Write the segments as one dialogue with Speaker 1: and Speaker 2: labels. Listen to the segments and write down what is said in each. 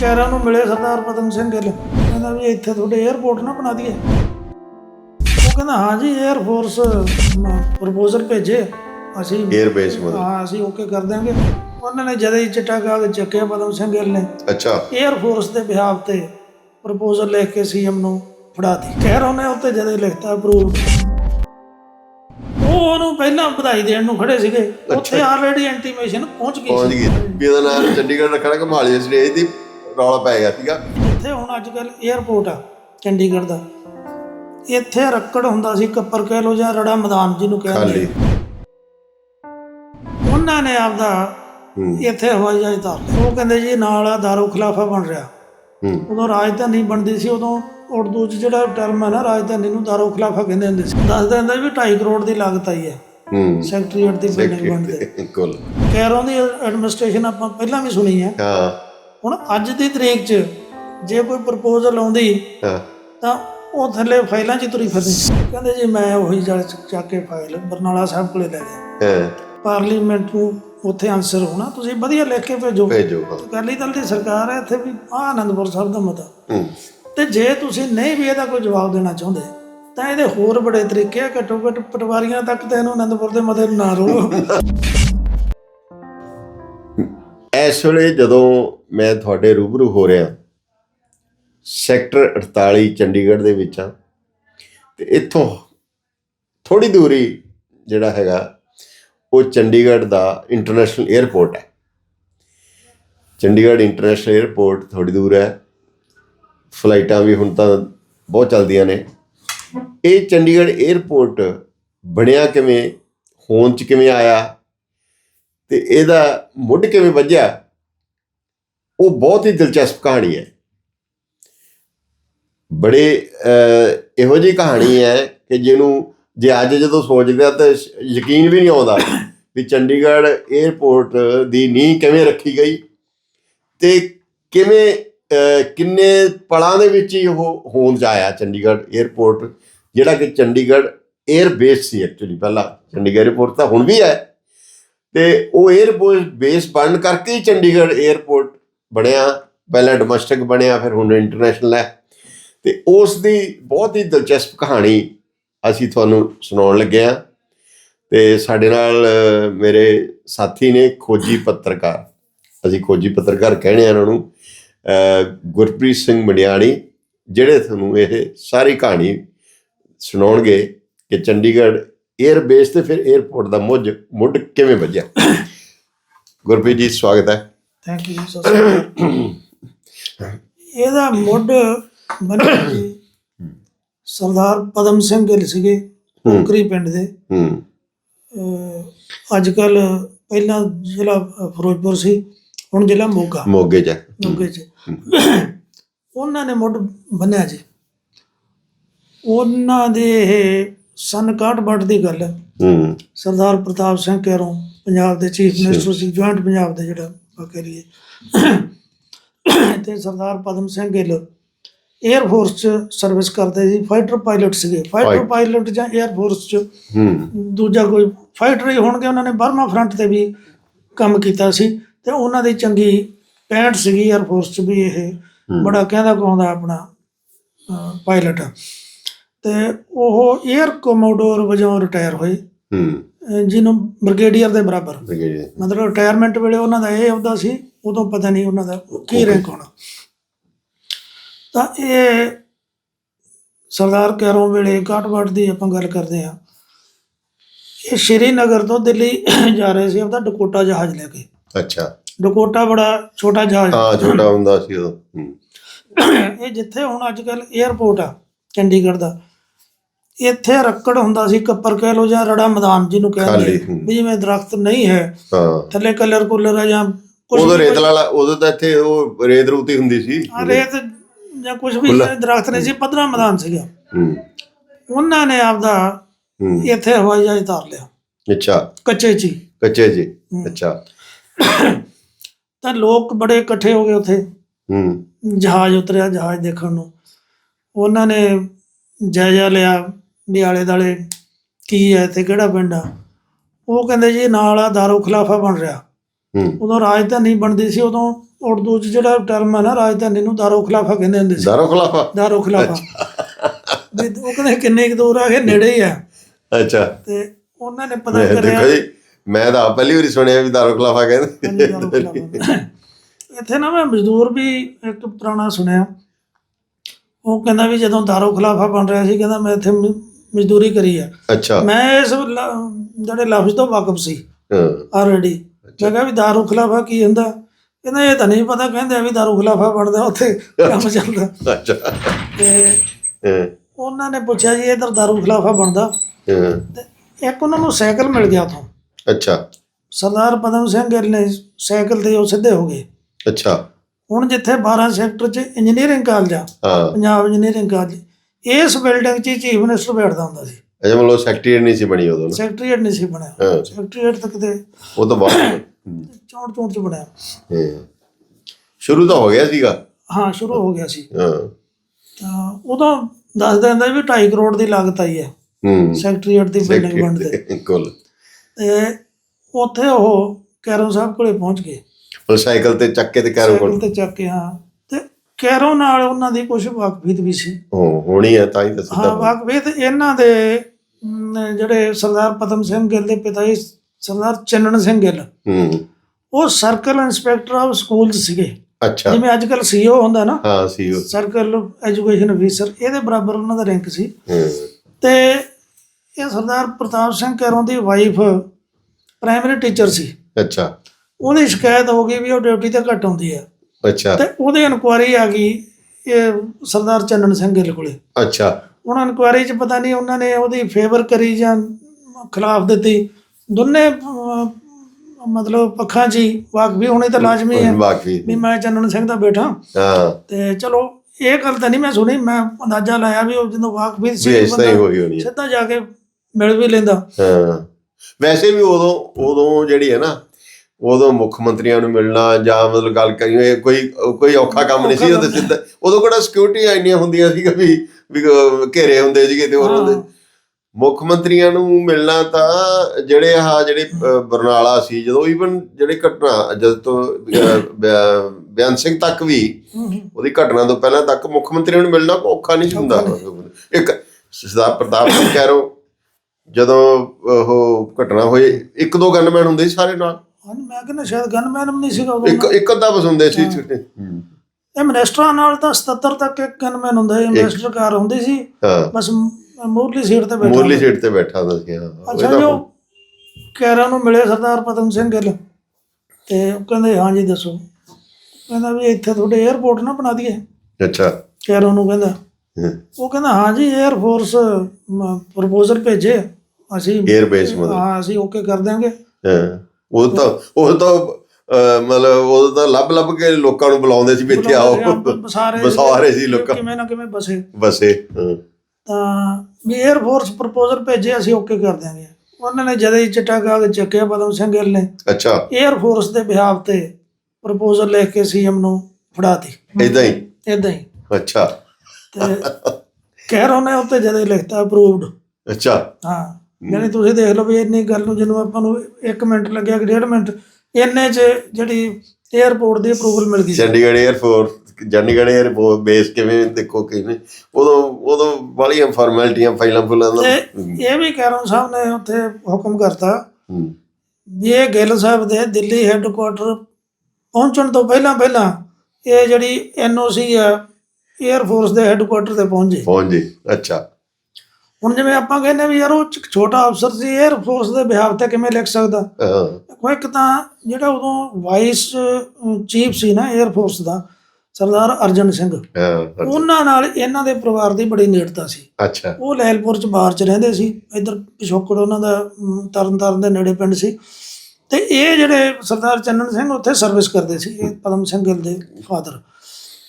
Speaker 1: ਸ਼ਹਿਰਾਂ ਨੂੰ ਮਿਲੇ ਸਰਦਾਰ ਪਤਨ ਸਿੰਘ ਗਿੱਲ। ਕਹਿੰਦਾ ਵੀ ਇੱਥੇ ਤੁਹਾਡੇ 에어ਪੋਰਟ ਨਾ ਬਣਾ ਦਈਏ। ਉਹ ਕਹਿੰਦਾ ਹਾਂ ਜੀ 에ਅਰ ਫੋਰਸ ਪ੍ਰਪੋਜ਼ਲ ਭੇਜੇ। ਅਸੀਂ
Speaker 2: 에ਅਰ ਬੇਸ ਮਤਲਬ
Speaker 1: ਹਾਂ ਅਸੀਂ ਓਕੇ ਕਰ ਦਾਂਗੇ ਉਹਨਾਂ ਨੇ ਜਦ ਹੀ ਚਿੱਟਾ ਕਾਗਜ਼ ਚੱਕਿਆ ਪਦਮ ਸਿੰਘ ਗਿੱਲ ਨੇ।
Speaker 2: ਅੱਛਾ।
Speaker 1: 에ਅਰ ਫੋਰਸ ਦੇ ਵਿਹਾਰ ਤੇ ਪ੍ਰਪੋਜ਼ਲ ਲਿਖ ਕੇ ਸੀਐਮ ਨੂੰ ਫੜਾਤੀ ਖੈਰ ਉਹਨੇ ਉੱਤੇ ਜਦੇ ਲਿਖਤਾ ਅਪਰੂਵ ਉਹ ਉਹਨੂੰ ਪਹਿਲਾਂ ਵਧਾਈ ਦੇਣ ਨੂੰ ਖੜੇ ਸੀਗੇ। ਉੱਥੇ ਆਲਰੇਡੀ ਐਂਟੀਮੇਸ਼ਨ ਪਹੁੰਚ ਗਈ ਸੀ।
Speaker 2: ਪਹੁੰਚ ਗਈ। ਵੀ ਉਹਦਾ ਨਾਮ ਚੰਡੀਗੜ੍ਹ ਰੱਖਣਾ ਕਿ ਮਹਾਲੀ ਸਟੇਜ ਦੀ ਰੌਲਾ ਪੈ ਗਿਆ ਸੀਗਾ।
Speaker 1: ਜਿੱਥੇ ਹੁਣ ਅੱਜ ਕੱਲ 에ਅਰਪੋਰਟ ਆ ਚੰਡੀਗੜ੍ਹ ਦਾ। ਇੱਥੇ ਰੱਕੜ ਹੁੰਦਾ ਸੀ ਕੱਪਰ ਕਹਿ ਲੋ ਜਾਂ ਰੜਾ ਮੈਦਾਨ ਜਿਹਨੂੰ ਕਹਿੰਦੇ
Speaker 2: ਖਾਲੀ।
Speaker 1: ਉਹਨਾਂ ਨੇ ਆਪਦਾ
Speaker 2: ਹੂੰ।
Speaker 1: ਇੱਥੇ ਹਵਾਈ ਜਹਾਜ਼ ਧਾਰ ਲਿਆ। ਉਹ ਕਹਿੰਦੇ ਜੀ ਨਾਲ ਆ ਦਾਰੋ ਖਿਲਾਫਾ ਬਣ ਰਿਹਾ।
Speaker 2: ਹੂੰ।
Speaker 1: ਉਦੋਂ ਰਾਜਧਾਨੀ ਬਣਦੀ ਸੀ ਉਦੋਂ ਉਰਦੂ 'ਚ ਜਿਹੜਾ ਟਰਮ ਹੈ ਨਾ ਰਾਜਧਾਨੀ ਨੂੰ ਦਾਰੋ ਖਿਲਾਫਾ ਕਹਿੰਦੇ ਹੁੰਦੇ ਸੀ। ਦੱਸਦੇ ਹੁੰਦੇ ਵੀ 2.5 ਕਰੋੜ ਦੀ ਲਾਗਤ ਆਈ ਹੈ।
Speaker 2: ਹੂੰ।
Speaker 1: ਸੈਕਟਰੀਏਟ ਦੀ ਬਿਲਡਿੰਗ ਬਣਦੇ।
Speaker 2: ਕੁੱਲ।
Speaker 1: ਕੈਰੋਂ ਦੀ ਐਡਮਿਨਿਸਟ੍ਰੇਸ਼ਨ ਆਪਾਂ ਪਹਿਲਾਂ ਵੀ ਸੁਣੀ ਹੈ।
Speaker 2: ਹਾਂ।
Speaker 1: ਹੁਣ ਅੱਜ ਦੀ ਤਰੀਕ 'ਚ ਜੇ ਕੋਈ ਪ੍ਰਪੋਜ਼ਲ ਆਉਂਦੀ
Speaker 2: ਹਾਂ।
Speaker 1: ਤਾਂ ਉਹ ਥੱਲੇ ਫਾਈਲਾਂ 'ਚ ਤੁਰੀ ਫਿਰਦੀ। ਕਹਿੰਦੇ ਜੀ ਮੈਂ ਉਹੀ ਜਲ ਚੱਕ ਕੇ ਫਾਈਲ ਬਰਨਾਲਾ ਸਾਹਿਬ ਕੋਲੇ ਲੈ ਗਿਆ।
Speaker 2: ਹਾਂ।
Speaker 1: ਪਾਰਲੀਮੈਂਟ ਨੂੰ ਉੱਥੇ ਆਨਸਰ ਹੋਣਾ ਤੁਸੀਂ ਵਧੀਆ ਲਿਖ ਕੇ ਭੇਜੋ।
Speaker 2: ਭੇਜੋ
Speaker 1: ਅਕਾਲੀ ਦਲ ਦੀ ਸਰਕਾਰ ਹੈ ਇੱਥੇ ਵੀ ਆ ਆਨੰਦਪੁਰ ਸਾਹਿਬ ਦਾ ਮਤਾ ਤੇ ਜੇ ਤੁਸੀਂ ਨਹੀਂ ਵੀ ਇਹਦਾ ਕੋਈ ਜਵਾਬ ਦੇਣਾ ਚਾਹੁੰਦੇ ਤਾਂ ਇਹਦੇ ਹੋਰ ਬੜੇ ਤਰੀਕੇ ਆ ਘੱਟੋ ਘੱਟ ਪਟਵਾਰੀਆਂ ਤੱਕ ਤਾਂ ਇਹਨੂੰ ਆਨੰਦਪੁਰ ਦੇ ਮਤੇ ਨੂੰ ਨਾ ਰੋਲੋ
Speaker 2: ਇਸ ਵੇਲੇ ਜਦੋਂ ਮੈਂ ਤੁਹਾਡੇ ਰੂਬਰੂ ਹੋ ਰਿਹਾ, ਸੈਕਟਰ 48 ਚੰਡੀਗੜ੍ਹ ਦੇ ਵਿੱਚ ਆ ਤੇ ਇੱਥੋਂ ਥੋੜੀ ਦੂਰੀ ਜਿਹੜਾ ਹੈਗਾ, ਉਹ ਚੰਡੀਗੜ੍ਹ ਦਾ ਇੰਟਰਨੈਸ਼ਨਲ 에ਅਰਪੋਰਟ ਹੈ। ਚੰਡੀਗੜ੍ਹ ਇੰਟਰਨੈਸ਼ਨਲ 에ਅਰਪੋਰਟ ਥੋੜੀ ਦੂਰ ਹੈ। ਫਲਾਈਟਾਂ ਵੀ ਹੁਣ ਤਾਂ ਬਹੁਤ ਚੱਲਦੀਆਂ ਨੇ। ਇਹ ਚੰਡੀਗੜ੍ਹ 에ਅਰਪੋਰਟ ਬਣਿਆ ਕਿਵੇਂ, ਹੋਂਦ ਚ ਕਿਵੇਂ ਆਇਆ ਤੇ ਇਹਦਾ ਮੁੱਢ ਕਿਵੇਂ ਵੱਜਿਆ, ਉਹ ਬਹੁਤ ਹੀ ਦਿਲਚਸਪ ਕਹਾਣੀ ਹੈ। ਬੜੇ ਇਹੋ ਜੀ ਕਹਾਣੀ ਹੈ ਕਿ ਜਿਹਨੂੰ ਜੇ ਅੱਜ ਜਦੋਂ ਸੋਚਦੇ ਆ ਤਾਂ ਯਕੀਨ ਵੀ ਨਹੀਂ ਆਉਂਦਾ ਵੀ ਚੰਡੀਗੜ੍ਹ 에ਅਰਪੋਰਟ ਦੀ ਨੀਂਹ ਕਿਵੇਂ ਰੱਖੀ ਗਈ ਤੇ ਕਿਵੇਂ ਕਿੰਨੇ ਪੜਾਂ ਦੇ ਵਿੱਚ ਹੀ ਉਹ ਹੋਂਦ ਜਾਇਆ ਚੰਡੀਗੜ੍ਹ 에ਅਰਪੋਰਟ ਜਿਹੜਾ ਕਿ ਚੰਡੀਗੜ੍ਹ 에ਅਰ ਸੀ ਐਕਚੁਅਲੀ ਪਹਿਲਾਂ। ਚੰਡੀਗੜ੍ਹ 에ਅਰਪੋਰਟ ਤਾਂ ਹੁਣ ਵੀ ਹੈ। ਤੇ ਉਹ 에ਅਰਪੋਰਟ ਬੇਸ ਬਣਨ ਕਰਕੇ ਹੀ ਚੰਡੀਗੜ੍ਹ 에ਅਰਪੋਰਟ ਬਣਿਆ। ਪਹਿਲਾਂ ਡੋਮੈਸਟਿਕ ਬਣਿਆ, ਫਿਰ ਹੁਣ ਇੰਟਰਨੈਸ਼ਨਲ ਹੈ। ਤੇ ਉਸ ਦੀ ਬਹੁਤ ਹੀ ਦਿਲਚਸਪ ਕਹਾਣੀ ਅਸੀਂ ਤੁਹਾਨੂੰ ਸੁਣਾਉਣ ਲੱਗੇ ਆ ਤੇ ਸਾਡੇ ਨਾਲ ਮੇਰੇ ਸਾਥੀ ਨੇ ਖੋਜੀ ਪੱਤਰਕਾਰ। ਅਸੀਂ ਖੋਜੀ ਪੱਤਰਕਾਰ ਕਹਿੰਦੇ ਆ ਉਹਨਾਂ ਨੂੰ ਗੁਰਪ੍ਰੀਤ ਸਿੰਘ ਮੰਡਿਆਣੀ, ਜਿਹੜੇ ਤੁਹਾਨੂੰ ਇਹ ਸਾਰੀ ਕਹਾਣੀ ਸੁਣਾਉਣਗੇ ਕਿ ਚੰਡੀਗੜ੍ਹ 에ਅਰ ਬੇਸ ਤੇ ਫਿਰ 에ਅਰਪੋਰਟ ਦਾ ਮੁੱਝ ਮੁੱਢ ਕਿਵੇਂ ਵੱਜਿਆ? ਗੁਰਪ੍ਰੀਤ ਜੀ ਸਵਾਗਤ ਹੈ।
Speaker 1: ਥੈਂਕ ਯੂ ਸੋ ਇਹਦਾ ਮੁੱਢ ਬਣਿਆ ਜੀ ਸਰਦਾਰ ਪਦਮ ਸਿੰਘ ਗਿੱਲ ਸੀਗੇ ਕੋਕਰੀ ਪਿੰਡ ਦੇ।
Speaker 2: ਹੂੰ।
Speaker 1: ਅੱਜ ਕੱਲ ਪਹਿਲਾਂ ਜ਼ਿਲ੍ਹਾ ਫਿਰੋਜ਼ਪੁਰ ਸੀ ਹੁਣ ਜ਼ਿਲ੍ਹਾ ਮੋਗਾ।
Speaker 2: ਮੋਗੇ ਚ।
Speaker 1: ਮੋਗੇ ਚ। ਉਹਨਾਂ ਨੇ ਮੁੱਢ ਬੰਨਿਆ ਜੀ। ਉਹਨਾਂ ਦੇ ਸਨ 61 ਦੀ ਗੱਲ ਹੂੰ। ਸਰਦਾਰ ਪ੍ਰਤਾਪ ਸਿੰਘ ਕਹਿਰੋਂ ਪੰਜਾਬ ਦੇ ਚੀਫ ਮਿਨਿਸਟਰ ਸੀ ਜੁਆਇੰਟ ਪੰਜਾਬ ਦੇ ਜਿਹੜਾ ਆ ਕਹ ਲਈਏ ਤੇ ਸਰਦਾਰ ਪਦਮ ਸਿੰਘ ਗਿੱਲ 에ਅਰ ਫੋਰਸ ਚ ਸਰਵਿਸ ਕਰਦੇ ਸੀ ਫਾਈਟਰ ਪਾਇਲਟ ਸੀਗੇ। ਫਾਈਟਰ ਪਾਇਲਟ ਜਾਂ 에ਅਰ ਫੋਰਸ ਚ ਦੂਜਾ ਕੋਈ ਫਾਈਟਰ ਹੀ ਹੋਣਗੇ ਉਹਨਾਂ ਨੇ ਬਰਮਾ ਫਰੰਟ ਤੇ ਵੀ ਕੰਮ ਕੀਤਾ ਸੀ। ਤੇ ਉਹਨਾਂ ਦੀ ਚੰਗੀ ਪੈਂਟ ਸੀਗੀ 에ਅਰ ਫੋਰਸ ਚ ਵੀ ਇਹ ਬੜਾ ਕਹਿੰਦਾ ਕਹਾਉਂਦਾ ਆਪਣਾ ਪਾਇਲਟ ਤੇ ਉਹ 에ਅਰ ਕੋਮੋਡੋਰ ਵਜੋਂ ਰਿਟਾਇਰ ਹੋਏ।
Speaker 2: ਹੂੰ।
Speaker 1: ਜਿਹਨੂੰ ਬ੍ਰਿਗੇਡੀਅਰ ਦੇ ਬਰਾਬਰ। ਮਤਲਬ ਰਿਟਾਇਰਮੈਂਟ ਵੇਲੇ ਉਹਨਾਂ ਦਾ ਇਹ ਅਹੁਦਾ ਸੀ ਉਦੋਂ ਪਤਾ ਨਹੀਂ ਉਹਨਾਂ ਦਾ ਕੀ ਰੈਂਕ ਹੋਣਾ। ਤਾਂ ਇਹ ਸਰਦਾਰ ਕੈਰੋਂ ਵੇਲੇ ਕਾਟਵਾੜ ਦੀ ਆਪਾਂ ਗੱਲ ਕਰਦੇ ਆ ਇਹ ਸ਼੍ਰੀਨਗਰ ਤੋਂ ਦਿੱਲੀ ਜਾ ਰਹੇ ਸੀ ਆਪਦਾ ਡਕੋਟਾ ਜਹਾਜ਼ ਲੈ ਕੇ।
Speaker 2: ਅੱਛਾ।
Speaker 1: ਡਕੋਟਾ ਬੜਾ ਛੋਟਾ ਜਹਾਜ਼।
Speaker 2: ਹਾਂ ਛੋਟਾ ਹੁੰਦਾ ਸੀ ਉਦੋਂ। ਹੂੰ।
Speaker 1: ਇਹ ਜਿੱਥੇ ਹੁਣ ਅੱਜ ਕੱਲ 에ਅਰਪੋਰਟ ਆ ਚੰਡੀਗੜ੍ਹ ਦਾ। ਇੱਥੇ ਰੱਕੜ ਹੁੰਦਾ ਸੀ ਕੱਪਰ ਕਹਿ ਲੋ ਜਾਂ ਰੜਾ ਮੈਦਾਨ ਜਿਹਨੂੰ ਕਹਿੰਦੇ
Speaker 2: ਖਾਲੀ। ਹੂੰ।
Speaker 1: ਵੀ ਜਿਵੇਂ ਦਰਖਤ ਨਹੀਂ ਹੈ
Speaker 2: ਹਾਂ।
Speaker 1: ਥੱਲੇ ਕਲਰ ਕੁਲਰ ਆ ਜਾਂ ਕੁਛ
Speaker 2: ਉਦੋਂ
Speaker 1: ਵੀ
Speaker 2: ਰੇਤ ਵਾਲਾ ਉਦੋਂ ਤਾਂ ਇੱਥੇ ਉਹ ਰੇਤ ਰੂਤੀ ਹੁੰਦੀ ਸੀ।
Speaker 1: ਆ ਰੇਤ ਜਾਂ ਕੁਝ ਵੀ
Speaker 2: ਖੁੱਲ੍ਹਾ।
Speaker 1: ਦਰਖਤ ਨਹੀਂ ਸੀ ਪੱਧਰਾ ਮੈਦਾਨ ਸੀਗਾ।
Speaker 2: ਹੂੰ।
Speaker 1: ਉਹਨਾਂ ਨੇ ਆਪਦਾ
Speaker 2: ਹੂੰ।
Speaker 1: ਇੱਥੇ ਹਵਾਈ ਜਹਾਜ਼ ਧਾਰ ਲਿਆ।
Speaker 2: ਅੱਛਾ।
Speaker 1: ਕੱਚੇ ਚ ਹੀ।
Speaker 2: ਕੱਚੇ ਜੀ ਅੱਛਾ।
Speaker 1: ਤਾਂ ਲੋਕ ਬੜੇ ਇਕੱਠੇ ਹੋ ਗਏ ਉੱਥੇ।
Speaker 2: ਹੂੰ।
Speaker 1: ਜਹਾਜ਼ ਉਤਰਿਆ ਜਹਾਜ਼ ਦੇਖਣ ਨੂੰ। ਉਹਨਾਂ ਨੇ ਜਾਇਜ਼ਾ ਲਿਆ। ਵੀ ਆਲੇ ਦਾਲੇ ਕੀ ਹੈ ਤੇ ਕਿਹੜਾ ਪਿੰਡ ਆ? ਉਹ ਕਹਿੰਦੇ ਜੀ ਨਾਲ ਆ ਦਾਰੋ ਖਿਲਾਫਾ ਬਣ ਰਿਹਾ।
Speaker 2: ਹੂੰ।
Speaker 1: ਉਦੋਂ ਰਾਜਧਾਨੀ ਬਣਦੀ ਸੀ ਉਦੋਂ ਉਰਦੂ 'ਚ ਜਿਹੜਾ ਟਰਮ ਹੈ ਨਾ ਰਾਜਧਾਨੀ ਨੂੰ ਦਾਰੋ ਖਿਲਾਫਾ ਕਹਿੰਦੇ ਹੁੰਦੇ ਸੀ।
Speaker 2: ਦਾਰੋ ਖਲਾਫਾ?
Speaker 1: ਦਾਰੋ ਖਿਲਾਫਾ। ਵੀ ਉਹ ਕਹਿੰਦੇ ਕਿੰਨੇ ਕੁ ਦੂਰ ਆ ਕੇ ਨੇੜੇ ਹੀ ਆ।
Speaker 2: ਅੱਛਾ।
Speaker 1: ਤੇ ਉਹਨਾਂ ਨੇ ਪਤਾ ਕਰਿਆ
Speaker 2: ਦੇਖੋ ਜੀ ਮੈਂ ਤਾਂ ਪਹਿਲੀ ਵਾਰੀ ਸੁਣਿਆ ਵੀ ਦਾਰੋ ਖਲਾਫਾ ਕਹਿੰਦੇ।
Speaker 1: ਇੱਥੇ ਨਾ ਮੈਂ ਮਜ਼ਦੂਰ ਵੀ ਇੱਕ ਪੁਰਾਣਾ ਸੁਣਿਆ। ਉਹ ਕਹਿੰਦਾ ਵੀ ਜਦੋਂ ਦਾਰੋ ਖਿਲਾਫਾ ਬਣ ਰਿਹਾ ਸੀ ਕਹਿੰਦਾ ਮੈਂ ਇੱਥੇ ਮਜ਼ਦੂਰੀ ਕਰੀ ਆ।
Speaker 2: ਅੱਛਾ।
Speaker 1: ਮੈਂ ਇਸ ਲ- ਜਿਹੜੇ ਲਫ਼ਜ਼ ਤੋਂ ਵਾਕਿਫ ਸੀ
Speaker 2: ਹਾਂ।
Speaker 1: ਆਲਰੇਡੀ ਮੈਂ ਕਿਹਾ ਵੀ ਦਾਰੂ ਖਿਲਾਫਾ ਕੀ ਹੁੰਦਾ? ਕਹਿੰਦਾ ਇਹ ਤਾਂ ਨਹੀਂ ਪਤਾ ਕਹਿੰਦੇ ਆ ਵੀ ਦਾਰੂ ਖਿਲਾਫਾ ਬਣਦਾ ਉੱਥੇ ਕੰਮ ਚੱਲਦਾ।
Speaker 2: ਅੱਛਾ।
Speaker 1: ਤੇ
Speaker 2: ਹਾਂ,
Speaker 1: ਉਹਨਾਂ ਨੇ ਪੁੱਛਿਆ ਜੀ ਇਧਰ ਦਾਰੂ ਖਿਲਾਫਾ ਬਣਦਾ?
Speaker 2: ਹਾਂ,
Speaker 1: ਤੇ ਇੱਕ ਉਹਨਾਂ ਨੂੰ ਸਾਈਕਲ ਮਿਲ ਗਿਆ ਉੱਥੋਂ।
Speaker 2: ਅੱਛਾ।
Speaker 1: ਸਰਦਾਰ ਪਦਮ ਸਿੰਘ ਗਿੱਲ ਨੇ ਸਾਈਕਲ ਤੇ ਉਹ ਸਿੱਧੇ ਹੋ ਗਏ।
Speaker 2: ਅੱਛਾ।
Speaker 1: ਹੁਣ ਜਿੱਥੇ 12 ਸੈਕਟਰ 'ਚ ਇੰਜੀਨੀਅਰਿੰਗ ਕਾਲਜ ਆ
Speaker 2: ਹਾਂ।
Speaker 1: ਪੰਜਾਬ ਇੰਜੀਨੀਅਰਿੰਗ ਕਾਲਜ ਇਸ ਬਿਲਡਿੰਗ 'ਚ ਚੀਫ ਮਿਨਿਸਟਰ ਬੈਠਦਾ ਹੁੰਦਾ ਸੀ।
Speaker 2: ਅਜੇ ਮਤਲਬ ਸੈਕਟਰੀਏਟ ਨਹੀਂ ਸੀ ਬਣੀ ਉਦੋਂ ਨਾ?
Speaker 1: ਸੈਕਟਰੀਏਟ ਨਹੀਂ ਸੀ ਬਣਿਆ।
Speaker 2: ਹਾਂ।
Speaker 1: ਸੈਕਟਰੀਏਟ ਤੱਕ ਤੇ
Speaker 2: ਉਹ ਤਾਂ ਬਾਅਦ ਹੂੰ,
Speaker 1: ਚੌਂਟ ਚੌਂਟ 'ਚ ਬਣਿਆ।
Speaker 2: ਹਾਂ। ਸ਼ੁਰੂ ਤਾਂ ਹੋ ਗਿਆ ਸੀਗਾ।
Speaker 1: ਹਾਂ ਸ਼ੁਰੂ ਹੋ ਗਿਆ ਸੀ।
Speaker 2: ਹਾਂ।
Speaker 1: ਤਾਂ ਉਦੋਂ ਦੱਸ ਦਿੰਦਾ ਵੀ 2.5 ਕਰੋੜ ਦੀ ਲਾਗਤ ਆਈ ਹੈ।
Speaker 2: ਹੂੰ।
Speaker 1: ਸੈਕਟਰੀਏਟ ਦੀ ਬਿਲਡਿੰਗ ਬਣਦੇ
Speaker 2: ਕੁੱਲ
Speaker 1: ਤੇ। ਉੱਥੇ ਉਹ ਕੈਰੋ ਸਾਹਿਬ ਕੋਲੇ ਪਹੁੰਚ ਗਏ।
Speaker 2: ਉਹ ਸਾਈਕਲ ਤੇ ਚੱਕੇ ਤੇ ਕੈਰੋ ਕੋਲ।
Speaker 1: ਸਾਈਕਲ ਤੇ ਚੱਕ ਕੇ ਹਾਂ। ਤੇ ਕੈਰੋ ਨਾਲ ਉਹਨਾਂ ਦੀ ਕੁਝ ਵਾਕਫੀਤ ਵੀ ਸੀ।
Speaker 2: ਹੋ ਹੋਣੀ ਹੈ ਤਾਂ ਹੀ ਤਾਂ
Speaker 1: ਹਾਂ
Speaker 2: ਸਿੱਧਾ
Speaker 1: ਵਾਕਫੀਤ ਇਹਨਾਂ ਦੇ ਅਮ, ਜਿਹੜੇ ਸਰਦਾਰ ਪਦਮ ਸਿੰਘ ਗਿੱਲ ਦੇ ਪਿਤਾ ਜੀ ਸਰਦਾਰ ਚੰਨਣ ਸਿੰਘ ਗਿੱਲ
Speaker 2: ਹੂੰ।
Speaker 1: ਉਹ ਸਰਕਲ ਇੰਸਪੈਕਟਰ ਆਫ ਸਕੂਲਸ ਸੀਗੇ।
Speaker 2: ਅੱਛਾ।
Speaker 1: ਜਿਵੇਂ ਅੱਜ ਕੱਲ ਸੀਓ ਹੁੰਦਾ ਨਾ
Speaker 2: ਹਾਂ ਸੀ ਉਹ
Speaker 1: ਸਰਕਲ ਐਜੂਕੇਸ਼ਨ ਅਫੀਸਰ ਇਹਦੇ ਬਰਾਬਰ ਉਹਨਾਂ ਦਾ ਰੈਂਕ ਸੀ।
Speaker 2: ਹੂੰ।
Speaker 1: ਤੇ ਇਹ ਸਰਦਾਰ ਪ੍ਰਤਾਪ ਸਿੰਘ ਕੈਰੋਂ ਦੀ ਵਾਈਫ ਪ੍ਰਾਇਮਰੀ ਟੀਚਰ ਸੀ।
Speaker 2: ਅੱਛਾ।
Speaker 1: ਉਹਦੀ ਸ਼ਿਕਾਇਤ ਹੋ ਗਈ ਵੀ ਉਹ ਡਿਊਟੀ ਤੇ ਘੱਟ ਆਉਂਦੀ ਹੈ
Speaker 2: ਅੱਛਾ।
Speaker 1: ਤੇ ਉਹਦੀ ਇਨਕੁਆਰੀ ਆ ਗਈ ਇਹ ਸਰਦਾਰ ਚੰਨਣ ਸਿੰਘ ਗਿੱਲ ਕੋਲੇ।
Speaker 2: ਅੱਛਾ।
Speaker 1: ਉਹਨਾਂ ਇਨਕੁਆਰੀ 'ਚ ਪਤਾ ਨਹੀਂ ਉਹਨਾਂ ਨੇ ਉਹਦੀ ਫੇਵਰ ਕਰੀ ਜਾਂ ਖਿਲਾਫ ਦਿੱਤੀ। ਦੋਨੇ ਮਤਲਬ ਪੱਖਾਂ 'ਚ ਹੀ ਵਾਕਫੀ ਹੋਣੀ ਤਾਂ ਲਾਜ਼ਮੀ ਹੈ। ਵੀ। ਮੈਂ ਚੰਨਣ ਸਿੰਘ ਦਾ ਬੇਟਾ।
Speaker 2: ਹਾਂ।
Speaker 1: ਤੇ ਚਲੋ ਇਹ ਗੱਲ ਤਾਂ ਨਹੀਂ ਮੈਂ ਸੁਣੀ ਮੈਂ ਅੰਦਾਜ਼ਾ ਲਾਇਆ ਵੀ ਉਹ ਜਦੋਂ ਵਾਕਫੀ
Speaker 2: ਵੀ
Speaker 1: ਸੀ ਸਿੱਧਾ ਜਾ ਕੇ ਮਿਲ ਵੀ ਲੈਂਦਾ।
Speaker 2: ਹਾਂ। ਵੈਸੇ ਵੀ ਉਦੋਂ ਉਦੋਂ ਜਿਹੜੀ ਹੈ ਨਾ ਉਦੋਂ ਮੁੱਖ ਮੰਤਰੀਆਂ ਨੂੰ ਮਿਲਣਾ ਜਾਂ ਮਤਲਬ ਗੱਲ ਕਰੀਏ ਕੋਈ ਕੋਈ ਔਖਾ ਕੰਮ ਨਹੀਂ ਸੀ ਉਹਦੇ ਸਿੱਧਾ ਉਦੋਂ ਕਿਹੜਾ ਸਿਕਿਉਰਿਟੀ ਇੰਨੀਆਂ ਹੁੰਦੀਆਂ ਸੀਗਾ ਵੀ ਵੀ ਘੇਰੇ ਹੁੰਦੇ ਸੀਗੇ ਤੇ ਉਹਨਾਂ ਦੇ। ਮੁੱਖ ਮੰਤਰੀਆਂ ਨੂੰ ਮਿਲਣਾ ਤਾਂ ਜਿਹੜੇ ਆ ਜਿਹੜੇ ਬਰਨਾਲਾ ਸੀ ਜਦੋਂ ਈਵਨ ਜਿਹੜੇ ਘਟਨਾ ਜਦ ਤੋਂ ਬਿਆਨ ਸਿੰਘ ਤੱਕ ਵੀ। ਉਹਦੀ ਘਟਨਾ ਤੋਂ ਪਹਿਲਾਂ ਤੱਕ ਮੁੱਖ ਮੰਤਰੀਆਂ ਨੂੰ ਮਿਲਣਾ ਕੋਈ ਔਖਾ ਨਹੀਂ ਸੀ ਹੁੰਦਾ। ਇੱਕ ਸਰਦਾਰ ਪ੍ਰਤਾਪ ਸਿੰਘ ਕੈਰੋ ਜਦੋਂ ਉਹ ਘਟਨਾ ਹੋਈ ਇੱਕ ਦੋ ਗਨਮੈਨ ਹੁੰਦੇ ਸੀ ਸਾਰੇ ਨਾਲ।
Speaker 1: ਹਾਂਜੀ ਮੈਂ ਕਹਿੰਦਾ ਸ਼ਾਇਦ ਗਨਮੈਨ ਵੀ ਨਹੀਂ ਸੀਗਾ
Speaker 2: ਉਹ
Speaker 1: ਇੱਕ
Speaker 2: ਇੱਕ ਅੱਧਾ ਬਸ ਸੀ
Speaker 1: ਛੋਟੇ ਇਹ ਮਿਨਿਸਟਰਾਂ ਨਾਲ ਤਾਂ 77 ਤੱਕ ਇੱਕ ਗਨਮੈਨ ਹੁੰਦਾ ਸੀ ਮਿਨਿਸਟਰ ਕਾਰ ਹੁੰਦੀ ਸੀ। ਬਸ ਮੋਰਲੀ ਸੀਟ ਤੇ ਬੈਠਾ
Speaker 2: ਮੋਰਲੀ ਸੀਟ ਤੇ ਬੈਠਾ ਹੁੰਦਾ ਸੀ
Speaker 1: ਅੱਛਾ ਜੀ, ਉਹਦਾ ਨੂੰ ਮਿਲੇ ਸਰਦਾਰ ਪਤਨ ਸਿੰਘ ਗਿੱਲ। ਤੇ ਉਹ ਕਹਿੰਦੇ ਹਾਂਜੀ ਦੱਸੋ। ਕਹਿੰਦਾ ਵੀ ਇੱਥੇ ਤੁਹਾਡੇ 에ਅਰਪੋਰਟ ਨਾ ਬਣਾ ਦਈਏ।
Speaker 2: ਅੱਛਾ।
Speaker 1: ਕੈਰਾਂ ਨੂੰ ਕਹਿੰਦਾ। ਉਹ ਕਹਿੰਦਾ ਹਾਂਜੀ 에ਅਰ ਫੋਰਸ ਪ੍ਰਪੋਜ਼ਲ ਭੇਜੇ। ਅਸੀਂ
Speaker 2: 에ਅਰ ਬੇਸ ਮਤਲਬ।
Speaker 1: ਹਾਂ ਅਸੀਂ ਓਕੇ ਕਰ
Speaker 2: ਦਾਂਗੇ ਉਹ ਤਾਂ ਉਹ ਤਾਂ ਮਤਲਬ ਉਹ ਤਾਂ ਲੱਭ ਲੱਭ ਕੇ ਲੋਕਾਂ ਨੂੰ ਬੁਲਾਉਂਦੇ ਸੀ ਵੀ ਇੱਥੇ ਆਓ
Speaker 1: ਬਸਾਰੇ
Speaker 2: ਸੀ ਲੋਕਾਂ।
Speaker 1: ਕਿਵੇਂ ਨਾ ਕਿਵੇਂ ਬਸੇ।
Speaker 2: ਬਸੇ
Speaker 1: ਤਾਂ ਵੀ 에ਅਰ ਫੋਰਸ ਪ੍ਰਪੋਜ਼ਲ ਭੇਜੇ ਅਸੀਂ ਓਕੇ ਕਰ ਦਿਆਂਗੇ। ਉਹਨਾਂ ਨੇ ਜਦੇ ਹੀ ਚਿੱਟਾ ਕਾਗਜ਼ ਚੱਕਿਆ ਪਦਮ ਸਿੰਘ ਗਿੱਲ ਨੇ।
Speaker 2: ਅੱਛਾ।
Speaker 1: 에ਅਰ ਫੋਰਸ ਦੇ ਬਿਹਾਫ ਤੇ ਪ੍ਰਪੋਜ਼ਲ ਲਿਖ ਕੇ ਸੀਐਮ ਨੂੰ ਫੜਾਤੀ
Speaker 2: ਇਦਾਂ ਹੀ?
Speaker 1: ਇਦਾਂ ਹੀ।
Speaker 2: ਅੱਛਾ।
Speaker 1: ਤੇ ਕਹਿਰੋ ਨੇ ਉੱਤੇ ਜਦੇ ਲਿਖਤਾ ਅਪਰੂਵਡ
Speaker 2: ਅੱਛਾ।
Speaker 1: ਹਾਂ। ਯਾਨੀ ਤੁਸੀਂ ਦੇਖ ਲਓ ਵੀ ਇੰਨੀ ਗੱਲ ਨੂੰ ਜਿਹਨੂੰ ਆਪਾਂ ਨੂੰ 1 ਮਿੰਟ ਲੱਗਿਆ ਕਿ 1.5 ਮਿੰਟ ਇੰਨੇ 'ਚ ਜਿਹੜੀ 에어ਪੋਰਟ ਦੀ ਅਪਰੂਵਲ ਮਿਲ ਗਈ
Speaker 2: Chandigarh airport Chandigarh airport base ਕਿਵੇਂ ਦੇਖੋ ਕਿਵੇਂ ਉਦੋਂ ਉਦੋਂ ਵਾਲੀਆਂ ਫਾਰਮੈਲਟੀਆਂ ਫਾਈਲਾਂ ਫੁੱਲਾਂ ਦਾ
Speaker 1: ਇਹ ਵੀ ਕਹਿਰੋਂ ਸਾਹਿਬ ਨੇ ਉੱਥੇ ਹੁਕਮ ਕਰਤਾ ਇਹ ਗਿੱਲ ਸਾਹਿਬ ਦੇ ਦਿੱਲੀ ਹੈੱਡਕੁਆਟਰ ਪਹੁੰਚਣ ਤੋਂ ਪਹਿਲਾਂ ਪਹਿਲਾਂ ਇਹ ਜਿਹੜੀ ਐਨਓਸੀ ਆ 에ਅਰ ਫੋਰਸ ਦੇ ਹੈੱਡਕੁਆਟਰ ਤੇ ਪਹੁੰਚੇ।
Speaker 2: ਪਹੁੰਚੇ ਅੱਛਾ।
Speaker 1: ਹੁਣ ਜਿਵੇਂ ਆਪਾਂ ਕਹਿੰਦੇ ਵੀ ਯਾਰ ਉਹ ਚ- ਛੋਟਾ ਅਫਸਰ ਸੀ 에ਅਰ ਫੋਰਸ ਦੇ ਬਿਹਾਫ ਤੇ ਕਿਵੇਂ ਲਿਖ ਸਕਦਾ?
Speaker 2: ਹਾਂ।
Speaker 1: ਦੇਖੋ ਇੱਕ ਤਾਂ ਜਿਹੜਾ ਉਦੋਂ ਵਾਈਸ ਚੀਫ ਸੀ ਨਾ 에ਅਰ ਫੋਰਸ ਦਾ ਸਰਦਾਰ ਅਰਜਨ ਸਿੰਘ
Speaker 2: ਹਾਂ
Speaker 1: ਉਹਨਾਂ ਨਾਲ ਇਹਨਾਂ ਦੇ ਪਰਿਵਾਰ ਦੀ ਬੜੀ ਨੇੜਤਾ ਸੀ।
Speaker 2: ਅੱਛਾ।
Speaker 1: ਉਹ ਲੈਲਪੁਰ ਚ ਬਾਹਰ ਚ ਰਹਿੰਦੇ ਸੀ ਇੱਧਰ ਪਿਛੋਕੜ ਉਹਨਾਂ ਦਾ ਅਮ, ਤਰਨਤਾਰਨ ਦੇ ਨੇੜੇ ਪਿੰਡ ਸੀ। ਤੇ ਇਹ ਜਿਹੜੇ ਸਰਦਾਰ ਚੰਨਣ ਸਿੰਘ ਉੱਥੇ ਸਰਵਿਸ ਕਰਦੇ ਸੀ ਇਹ ਪਦਮ ਸਿੰਘ ਗਿੱਲ ਦੇ ਫਾਦਰ